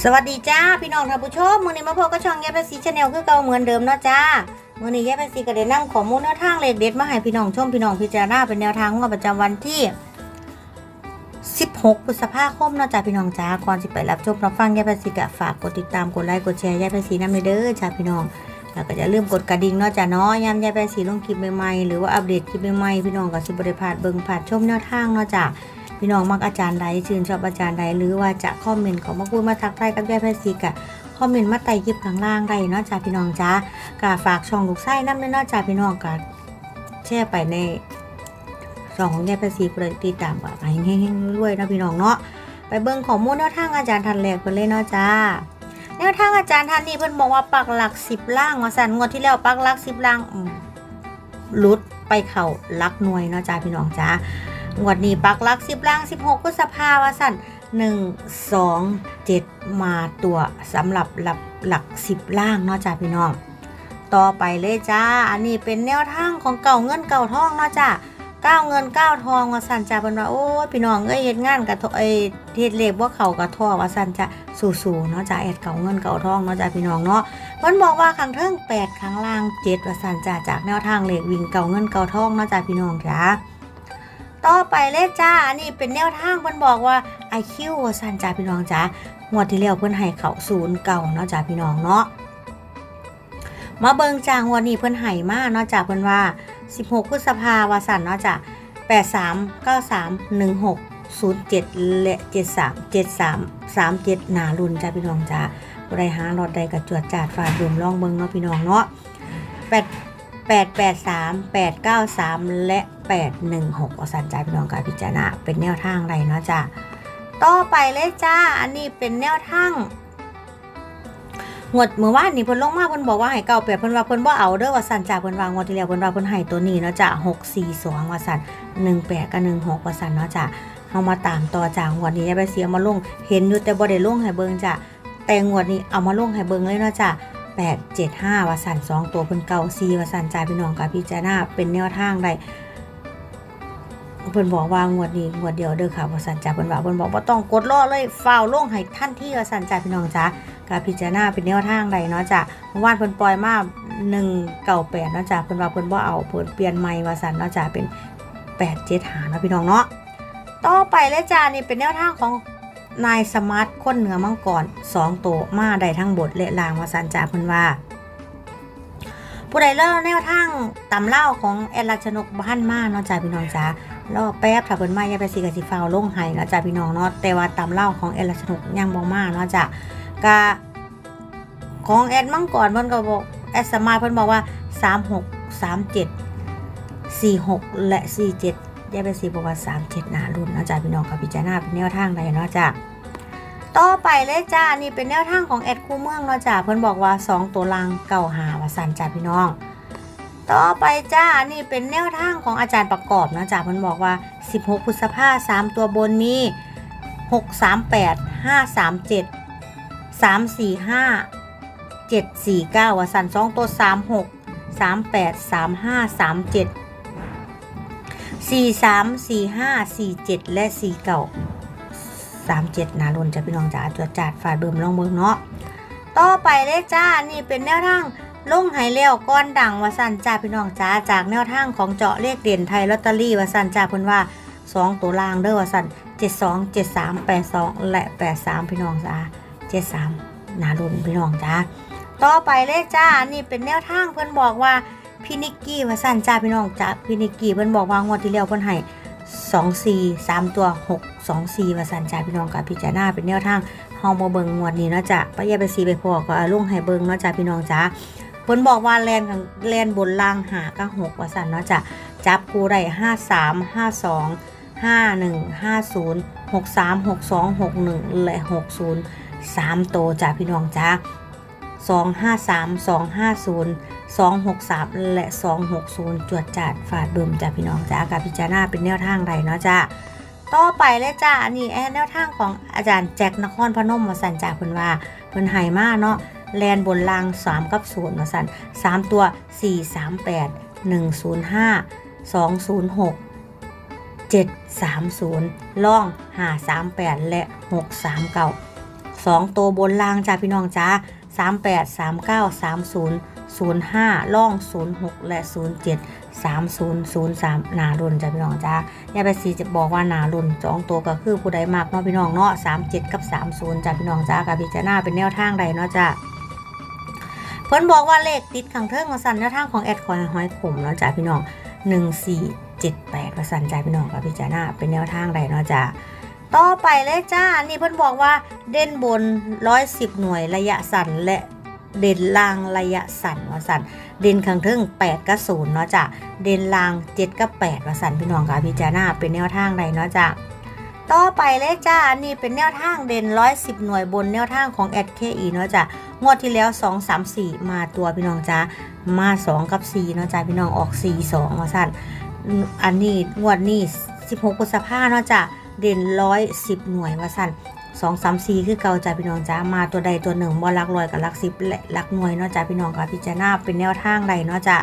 สวัสดีจ้าพี่น้องท่านผู้ชมมือนี้มาพบกับช่องแยบภาษีชาแนลคือเก่าเหมือนเดิมเนาะจ้ามือนี้แยบภาษีก็ได้นำข้อมูลแนวทางเลขเด็ดมาให้พี่น้องชมพี่น้องพิจารณาเป็นแนวทางงวดประจำวันที่ 16พฤษภาคมเนาะจ้าพี่น้องจ้าก่อนสิไปรับชมรับฟังแยบภาษีก็ฝากกดติดตามกดไลค์กดแชร์แยบภาษีนำเด้อจ้าพี่น้องแล้วก็จะลืมกดกระดิ่งเนาะจ้าเนาะยามแยบภาษีลงคลิปใหม่ๆหรือว่าอัปเดตคลิปใหม่ๆพี่น้องก็สิบ่ได้พาดเบิ่งพลาดชมแนวทางเนาะจ้า พี่น้องมักอาจารย์ใดชื่นชอบอาจารย์ใดหรือว่าจะคอมเมนต์ของมาพูดมาทักทายกับยายแพทย์สีกะคอมเมนต์มาไต่คลิปข้างล่างได้เนาะจ้าพี่น้องจ้ากะฝากช่องลูกไส้น้ำเนาะจ้าพี่น้องกะแชร์ไปในช่องของยายแพทย์สีเพื่อติดตามกับให้เฮงๆรวยนะพี่น้องเนาะไปเบิ่งข้อมูลแนวทางอาจารย์ทันแรกเพิ่นเลยเนาะจ้าแนวทางอาจารย์ทันนี่เพิ่นบอกว่าปักหลักสิบล่างว่าสั่นงวดที่แล้วปักหลักสิบล่างลุดไปเข่าลักหน่วยเนาะจ้าพี่น้องจ้า งวดนี้ปักลักสิบล่างสิบหกพฤษภาวาสันหนึ่งสองเจ็ดมาตัวสำหรับหลักหลักสิบล่างเนาะจ้าพี่น้อง ต่อไปเลยจ้า อันนี้เป็นแนวทางของเก่าเงินเก่าทองเนาะจ้าเก้าเงินเก้าทองว่าสันจ้าเป็นว่าโอ้พี่น้องเอ้ยเฮ็ดงานกับเอ้ยเฮ็ดเลขว่าเขากับท่อว่าสันจะสู่ๆเนาะจ้าแอดเก่าเงินเก่าทองเนาะจ้าพี่น้องเนาะมันบอกว่าข้างเทิงแปดข้างล่างเจ็ดว่าสันจ้าจากแนวทางเลขวิ่งเก่าเงินเก่าทองเนาะจ้าพี่น้องจ้า ต่อไปเลยจ้าอันนี้เป็นแนวทางเพิ่นบอกว่า IQ ว่าสันจ้าพี่น้องจ้างวดที่แล้วเพิ่นให้เขาศูนย์เก่าเนาะจ้าพี่น้องเนาะมาเบิงจ้างวดนี้เพิ่นให้มากเนาะจ้าเพิ่นว่า 16พฤษภาวาสันเนาะจ้า83 93 16 07และ73 73 37หนารุนจ้าพี่น้องจ้าบ่ได้หารอดใดกระจวดจาดฝาดรวมลองเบิงเนาะพี่น้องเนาะ8 883 893 และ 816อสันใจพี่น้องการพิจารณาเป็นแนวทางไรเนาะจ้าต่อไปเลยจ้า อันนี้เป็นแนวทางงวดเมื่อวานนี่เพิ่นลงมาเพิ่นบอกว่าให้เก่าแปดเพิ่นว่าเพิ่นบ่เอาเด้อว่าสั่นจ้าเพิ่นวางงวดที่แล้วเพิ่นว่าเพิ่นให้ตัวนี้เนาะจ้า642ว่าสั่น18กับ16ว่าสั่นเนาะจ้าเฮามาตามต่อจ้างวดนี้อย่าไปเสียมาลงเห็นอยู่แต่บ่ได้ลงให้เบิ่งจ้าแต่งวดนี้เอามาลงให้เบิ่งเลยเนาะจ้า8 7 5ว่าสั่น2ตัวเพิ่นเก่า4ว่าสั่นจ่าพี่น้องกับพิจารณาเป็นแนวทางได้ เพิ่นบอกว่างวดนี้งวดเดียวเด้อค่ะว่าสั่นจ่าเพิ่นว่าเพิ่นบอกว่าต้องกดรอเลยฟ้าวลงให้ทันทีว่าสั่นจ่าพี่น้องจ้ากับพิจารณาเป็นแนวทางใดเนาะจ้ะเมื่อวานเพิ่นปล่อยมา1เก่า8เนาะจ้ะเพิ่นว่าเพิ่นบ่เอาเพิ่นเปลี่ยนใหม่ว่าสั่นเนาะจ้ะเป็น8 7หาเนาะพี่น้องเนาะต่อไปเลยจ้านี่เป็นแนวทางของนายสมาร์ทคนเหนือมังกร2ตัวมาได้ทั้งบทและลางว่าสั่นจ่าเพิ่นว่าผู้ใดเล่าแนวทางตำเล่าของแอดรัชนกบ้านมาเนาะจ้าพี่น้องจ้า รอแป๊บถ้าเพิ่นมาอย่าไปสิกับสิฟาวลงไห้เนาะจ้าพี่น้องเนาะแต่ว่าตำเล่าของแอดรัชนุกยังบ่มาเนาะจ้ากะของแอดมั่งกรเพิ่นก็บอกแอดสมาร์ทเพิ่นบอกว่า 36 37 46 และ 47ย่าไปสิบอกว่า 37หนารุ่นเนาะจ้าพี่น้องกับพิจารณาเป็นแนวทางใดเนาะจ้าต่อไปเลยจ้านี่เป็นแนวทางของแอดคู่เมืองเนาะจ้าเพิ่นบอกว่า 2 ตัวลังเก่าหาว่าสันจ้าพี่น้อง ต่อไปจ้า นี่เป็นแนวทางของอาจารย์ประกอบนะจ้าเพิ่นบอกว่า 16พฤษภา3ตัวบนมี 6 3 8 5 3 7 3 4 5 7 4 9ว่าสัน2ตัว 3 6 3 8 3 5 3 7 4 3 4 5 4 7 และ 4 9สามเจ็ดนารุนจะพี่น้องจ๋าจวดจัดฝ่าเบิ่มลองเบิ่งเนาะ ต่อไปเลยจ้า นี่เป็นแนวทาง ลงไหเลี้ยวก้อนดังวาสันจ้าพี่น้องจ้าจากแนวทางของเจาะเลขเด่นไทยลอตเตอรี่วาสันจ้าเพิ่นว่า 2 ตัวล่างเด้อวาสัน72 73 82 และ 83 พี่น้องจ้า73นารุนพี่น้องจ้าต่อไปเลยจ้านี่เป็นแนวทางเพิ่นบอกว่าพี่นิกกี้วาสันจ้าพี่น้องจ้าพี่นิกกี้เพิ่นบอกว่างวดที่แล้วเพิ่นให้สองสี่สามตัวหกสองสี่มาสันจ่าพี่น้องกับพิจารณาเป็นแนวทางเฮามาเบิงงวดนี้เนาะจ้ะป้ายาไปซีไปพอก็เอาลงให้เบิงเนาะจ้ะพี่น้องจ้า พิ่นบอกว่าแลนของแลนบนล่างหาก็หกว่าสันเนาะจ้ะจับคู่ได้ห้าสามห้าสองห้าหนึ่งห้าศูนย์หกสามหกสองหกหนึ่งและหกศูนย์สามโตจ้ะพี่น้องจ้าสองห้าสามสองห้าศูนย์263และ260จวดจัดฝาดบึมจ้ะพี่น้องจ้ากับพิจารณาเป็นแนวทางใดเนาะจ้าต่อไปเลยจ้าอันนี้แอนแนวทางของอาจารย์แจ็คนครพนมมาสันจ่าเพิ่นว่าเพิ่นไห้มาเนาะ แลนบนล่าง3กับ0มาสัน3 ตัว 4 3 8 105 206 730 ล่อง 538 และ 639สองตัวบนล่างจ้าพี่น้องจ้าสามแปดสามเก้าสามศูนย์ศูนย์ห้าล่องศูนย์หกและศูนย์เจ็ดสามศูนย์ศูนย์สามนารุนจ้าพี่น้องจ้าย่าไปสีจะบอกว่านารุนสองตัวก็คือผู้ใดมากเนาะพี่น้องเนาะสามเจ็ดกับสามศูนย์จ้าพี่น้องจ้ากับพิจารณาเป็นแนวทางใดเนาะจ้า พิ่นบอกว่าเลขติดขังเทิงของสันแนวทางของแอดคอยหอยขมเนาะจ้าพี่น้องหนึ่งสี่เจ็ดแปดประสันจ้าพี่น้องกับพิจารณาเป็นแนวทางใดเนาะจ้าต่อไปเลยจ้า นี่เพิ่นบอกว่าเด่นบนร้อยสิบหน่วยระยะสั้นและเด่นล่างระยะสั้นว่าสันเด่นขังเทิงแปดกับศูนย์เนาะจ้าเด่นล่างเจ็ดกับแปดว่าสันพี่น้องกับพิจารณาเป็นแนวทางใดเนาะจ้า ต่อไปเลยจ้านี่เป็นแนวทางเด่นร้อยสิบหน่วยบนแนวทางของแอดเคอีเนาะจ้างวดที่แล้ว2 3 4มาตัวพี่น้องจ้ามา2กับ4เนาะจ้าพี่น้องออก4 2มาสั่นอันนี้งวดนี้16พฤษภาเนาะจ้าเด่นร้อยสิบหน่วยว่าสั่น2 3 4คือเก่าจ้าพี่น้องจ้ามาตัวใดตัวหนึ่งบ่ลักร้อยกับลักสิบและลักหน่วยเนาะจ้าพี่น้องกับพิจารณาเป็นแนวทางใดเนาะจ้า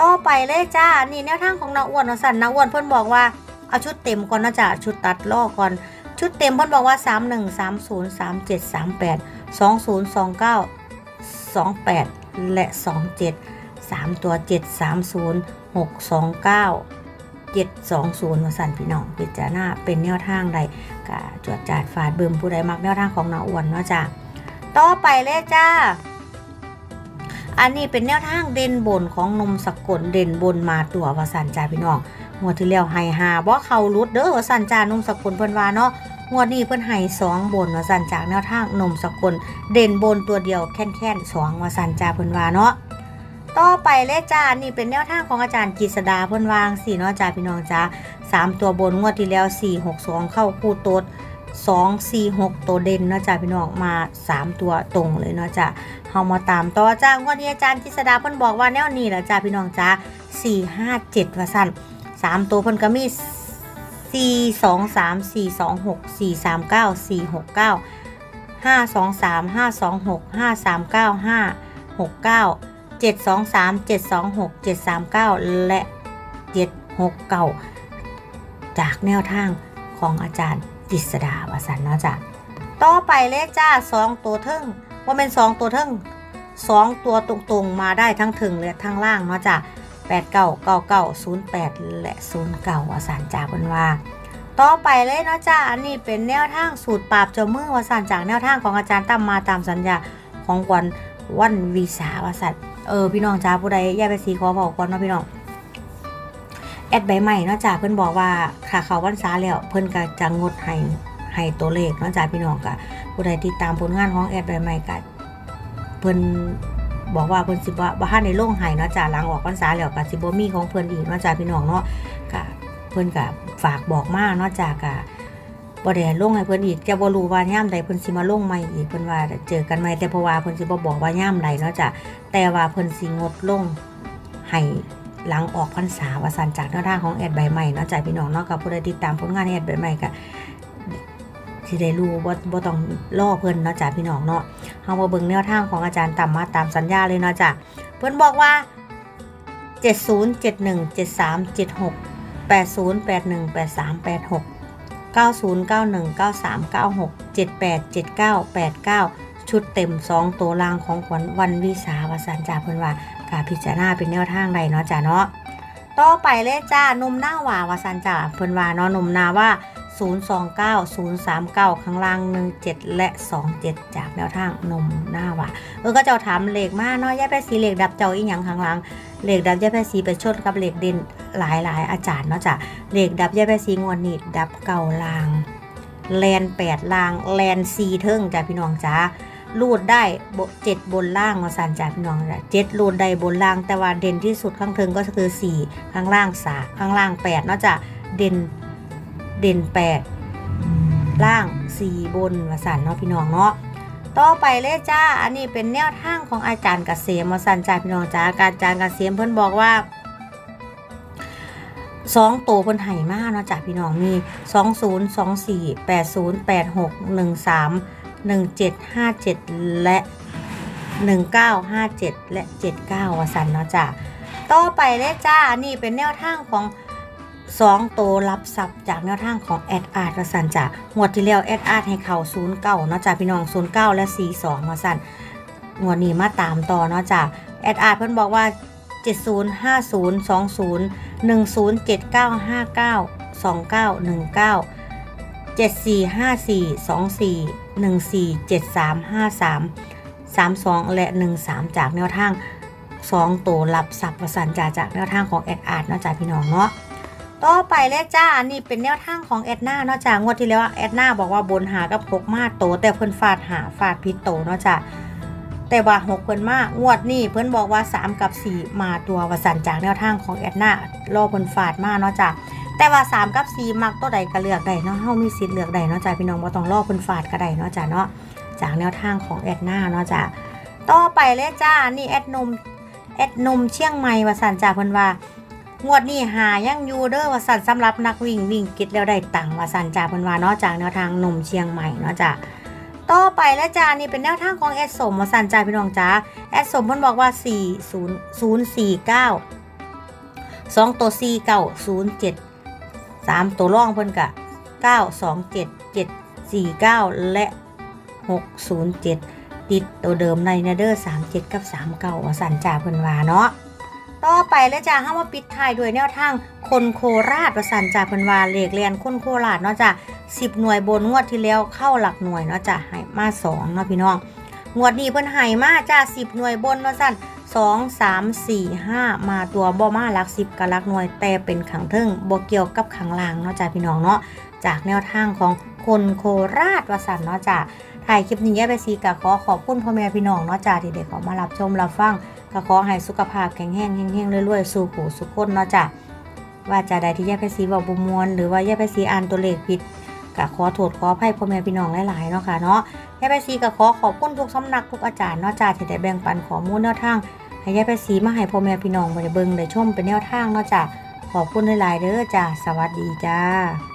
ต่อไปเลยจ้านี่แนวทางของนาอ้วนเนาะสั่นนาอ้วนเพิ่นบอกว่า เอาชุดเต็มก่อนนะจ้าชุดตัดล่อก่อน ชุดเต็มเพิ่นบอกว่า 3 1 3 0 3 7 3 8 2 0 2 9 2 8 และ 2 7 3 ตัว 7 3 0 6 2 9 7 2 0มาสั่นพี่น้องพิจารณาเป็นแนวทางใดกะจวดจาดฝาดเบิ่มผู้ใดมักแนวทางของนาอ้วนเนาะจ้าต่อไปเลยจ้า อันนี้เป็นแนวทางเด่นบนของนมสกุลเด่นบนมาตัววาสันจ้าพี่น้อง งวดที่แล้วไฮฮาบ่เขารุดเด้อวาสันจานุ่มสกุลเพิ่นว่าเนาะงวดนี้เพิ่นให้สองบนว่าสันจากแนวทางนมสกุลเด่นบนตัวเดียวแค่นแค่นสองว่าสันจาเพิ่นว่าเนาะต่อไปเลขจานนี่เป็นแนวทางของอาจารย์กฤษดาเพิ่นวางสี่เนาะจ้าพี่น้องจ้าสามตัวบนงวดที่แล้วสี่หกสองเข้าคู่โต๊ดสองสี่หกตัวเด่นเนาะจ้าพี่น้องมาสามตัวตรงเลยเนาะจ้าเฮามาตามต่อจ้างวดนี้อาจารย์กฤษดาเพิ่นบอกว่าแนวนี้แหละจ้าพี่น้องจ้าสี่ห้าเจ็ดว่าสั่น สามตัวเพิ่นก็มีสี่สองสามสี่สองหกสี่สามเก้าสี่หกเก้าห้าสองสามห้าสองหกห้าสามเก้าห้าหกเก้าเจ็ดสองสามเจ็ดสองหกเจ็ดสามเก้าและเจ็ดหกเก้าจากแนวทางของอาจารย์กฤษดาวสันเนาะจ้ะต่อไปเลขจ้าสองตัวเทิงว่าเป็นสองตัวเทิงสองตัวตรงๆมาได้ทั้งถึงและทั้งล่างเนาะจ้ะ 8 9 9 9 0 8 และ 0 9วาสานจากเพิ่นว่า ต่อไปเลยเนาะจ้าอันนี้เป็นแนวทางสูตรปราบเจ้ามือวาสานจากแนวทางของอาจารย์ตั้มมาตามสัญญาของวันวันวีสาวาสันเออพี่น้องจ้าผู้ใดแยกไปสีขอบอกก่อนเนาะพี่น้องแอดใบใหม่เนาะจ้าเพิ่นบอกว่าค่ะเขาวันษาแล้วเพิ่นก็จะงดให้ให้ตัวเลขเนาะจ้าพี่น้องก็ผู้ใดติดตามผลงานของแอดใบใหม่ก็เพิ่น บอกว่าเพิ่นสิบ่บ่ทันได้ลงให้เนาะจ้าหลังออกพรรษาแล้วก็สิบ่มีของเพิ่นอีกเนาะจ้าพี่น้องเนาะก็เพิ่นก็ฝากบอกมาเนาะจ้าก็บ่ได้ลงให้เพิ่นอีกจะบ่รู้ว่ายามใดเพิ่นสิมาลงใหม่อีกเพิ่นว่าเจอกันใหม่แต่เพราะว่าเพิ่นสิบ่บอกว่ายามใดเนาะจ้าแต่ว่าเพิ่นสิงดลงให้หลังออกพรรษาว่าสันจากแนวทางของแอดใบใหม่เนาะจ้าพี่น้องเนาะก็ผู้ใดติดตามผลงานแอดใบใหม่ก็สิได้รู้บ่บ่ต้องรอเพิ่นเนาะจ้าพี่น้องเนาะ เฮามาเบิ่งแนวทางของอาจารย์ตามมาตามสัญญาเลยเนาะจ้ะเพิ่นบอกว่า 70 71 73 76 80 81 83 86 90 91 93 96 78 79 89 ชุดเต็ม 2 ตัวล่างของขวัญวันวิสาวสันจ่าเพิ่นว่ากาพิจารณาเป็นแนวทางใดเนาะจ้ะเนาะต่อไปเลยจ้านมหน้าหวาวสันจ่าเพิ่นว่าเนาะนุ่มนาว่า 029 039 ข้างล่าง 17 และ 27 จากแนวทางนมหน้าว่ะเออก็เจ้าถามเหลขมาเนาะย่าแพสีเหลขดับเจ้าอีหยังข้างล่างเหลขดับย่าแพสีไปชนกับเหลขเด่นหลายหลายๆอาจารย์เนาะจ้ะเหลขดับย่าแพสีงวดนี้ดับเก่าลางแลนแปดลางแลนซีเทิงจ้ะพี่น้องจ้ารูดได้เจ็ดบนล่างมาสันจ้ะพี่น้องจ้ะเจ็ดรูดได้บนล่างแต่ว่าเด่นที่สุดข้างเทิงก็คือสี่ข้างล่างสาข้างล่างแปดเนาะจ้ะเด่น เด่นแปดล่างสี่บนวสันเนาะพี่น้องเนาะต่อไปเลยจ้า อันนี้เป็นแนวทางของอาจารย์เกษมวสันจ้าพี่น้องจ้าอาจารย์เกษมเพิ่นบอกว่าสองโตวเพิ่นไห่มากเนาะจ้าพี่น้องมีสองศูนย์สองสี่แปดศูนย์แปดหกหนึ่งสามหนึ่งเจ็ดห้าเจ็ดและหนึ่งเก้าห้าเจ็ดและเจ็ดเก้าวสันเนาะจ้าต่อไปเลยจ้าอันนี้เป็นแนวทางของ สองโตวรับทรัพย์จากแนวทางของแอดอาร์ตสันจ้ะงวดที่แล้วแอดอาร์ตให้เขาศูนย์เก้าเนาะจ้ะพี่น้องศูนย์เก้าและสี่สองมาสันงวดนี้มาตามต่อเนาะจ้ะแอดอาร์ตเพิ่นบอกว่า70 50 20 10 79 59 29 19 74 54 24 14 73 53 32และ13จากแนวทาง2ตัวรับสับประสันจ่าจากแนวทางของแอดอาร์ตเนาะจ้าพี่น้องเนาะ ต่อไปเลยจ้าอันนี้เป็นแนวทางของแอดนาเนาะจ้างวดที่แล้วแอดนาบอกว่าบนหากับพกมาโต แต่เพิ่นฟาดหาฟาดพิษโตเนาะจ้าแต่ว่าหกเพิ่นมากงวดนี้เพิ่นบอกว่า 3 กับ 4 มาตัววสันจากแนวทางของแอดนารอเพิ่นฟาดมาเนาะจ้าแต่ว่า 3 กับ 4 มักตัวใดก็เลือกได้เนาะเฮามีสิทธิ์เลือกได้เนาะจ้าพี่น้องบ่ต้องรอเพิ่นฟาดก็ได้เนาะจ้าเนาะจากแนวทางของแอดนาเนาะจ้าต่อไปเลยจ้านี่แอดนมแอดนมเชียงใหม่วสันจ่าเพิ่นว่า งวดนี้หายังอยู่เด้อวสันสำหรับนักวิ่งวิ่งกิดแล้วได้ตังค์วสันจ่าพิ่นวาเนาะจากแนวทางนมเชียงใหม่เนาะจ้ะต่อไปแล้วจ้านี่เป็นแนวทางของแอดสมวสันจ่าพี่น้องจ้าแอดสมเพิ่นบอกว่า 4 0 0 4 9 2 ตัว 4 9 0 7 3 ตัวร่องเพิ่นกะ 9 2 7 7 4 9 และ 6 0 7 ติดตัวเดิมในเนเดอร์37 กับ 39ว่าสันจ่าเพิ่นวาเนาะ ต่อไปแล้วจ้าห้ามาปิดท้ายด้วยแนวทางคนโคราชประสันจ่าเพิ่นว่าเลขเรียนคนโคราชเนาะจ้ะ10หน่วยบนงวดที่แล้วเข้าหลักหน่วยเนาะจ้ะให้มา2เนาะพี่น้องงวดนี้เพิ่นให้มาจ้า10หน่วยบนว่าสั่น2 3 4 5มาตัวบ่มาหลัก10กับหลักหน่วยแต่เป็นขังเทิงบ่เกี่ยวกับขังล่างเนาะจ้ะพี่น้องเนาะจากแนวทางของคนโคราชวสันเนาะจ้ะถ่ายคลิปนี้แย่ไปซีกะขอขอบคุณพ่อแม่พี่น้องเนาะจ้าที่เด็กขามารับชมรับฟัง ก็ขอให้สุขภาพแข็งแรงเฮงๆรวยๆสู่หูสุขคนเนาะจ้าว่าจะใดที่แย่ไปซีบอกบุมวลหรือว่าแย่ไปซีอ่านตัวเลขผิดก็ขอโทษขออภัยพ่อแม่พี่น้องหลายๆเนาะค่ะเนาะแย่ไปซีก็ขอขอบคุณทุกสำนักทุกอาจารย์เนาะจ้าที่ได้แบ่งปันข้อมูลแนวทางให้แย่ไปซีมาให้พ่อแม่พี่น้องไปเบิ่งได้ชมเป็นแนวทางเนาะจ้าขอบคุณหลายๆเด้อจ้าสวัสดีจ้า